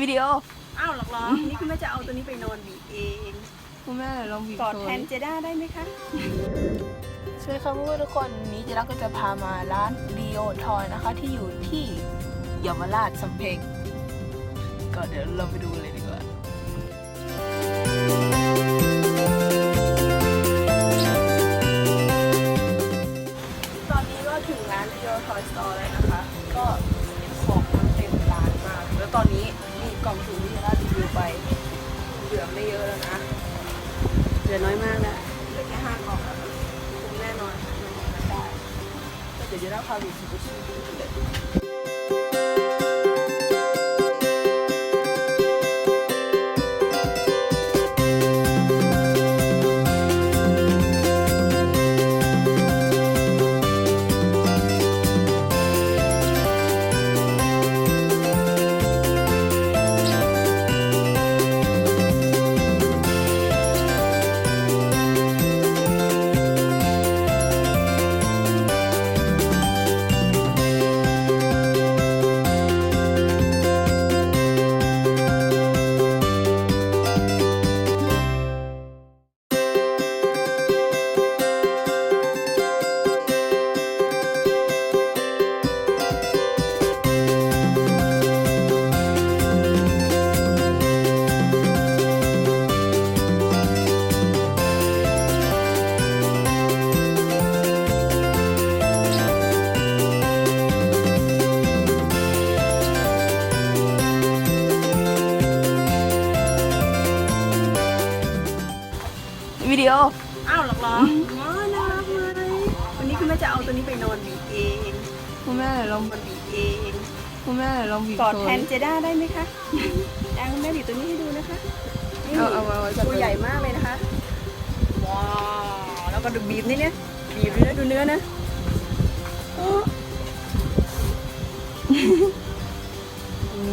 วิดีโอ อ้าวหรอกเหรอนี่คุณแม่จะเอาตัวนี้ไปนอนบีบเองคุณแม่ลองบีบกอดโชแทว์นดิเจด้าได้ไหมคะ สวัสดีครับเพื่อนๆทุกคนวันนี้เจรักก็จะพามาร้านดีโอทอยนะคะ ที่อยู่ที่เยาวราชสำเพ็งก็เดี๋ยวเราไปดูเลยดีกว่า ตอนนี้ก็ถึงร้านดีโอทอยสโตร์แล้วนะคะ ก็ กล่องสุ่มที่เจรักรีวิวไป เหลือไม่เยอะแล้วนะ เหลือน้อยมากนะเหลือแค่ห้ากล่องแล้วคุ้มแน่นอนมันมันได้ก็เดี๋ยวจะได้พาวิชิบุชิดูเลย วิดีโอ อ้าวหรอกเหรอว้าน่ารักเลยวันนี้คุณแม่จะเอาตัวนี้ไปนอนบีบเองคุณแม่ลองนอนบีบเองคุณแม่ลองบีบกอดโชแทว์นดิเจด้าได้ไหมคะแองคุณแม่บีบตัวนี้ให้ดูนะคะนี่เอาเอาเอาไว้จับตัวใหญ่มากเลยนะคะว้าวแล้วก็ดูบีบนี่เนี่ยบีบเนื้อดูเนื้อนะโอ้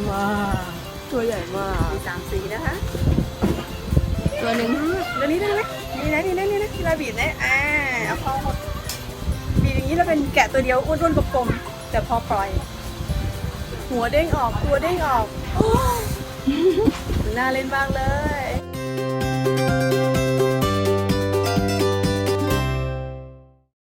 ว้าวตัวใหญ่มากมีสามสีนะคะ ตัวหนึ่งตัวนี้ได้ไหม นี่นะนี่นะนี่นะที่เราบีบนะอ่าเอาเข้าหมดบีบอย่างนี้เราเป็นแกะตัวเดียวอ้วนๆกลมๆแต่พอปล่อย หัวเด้งออกตัวเด้งออกโอ้น่าเล่นมากเลย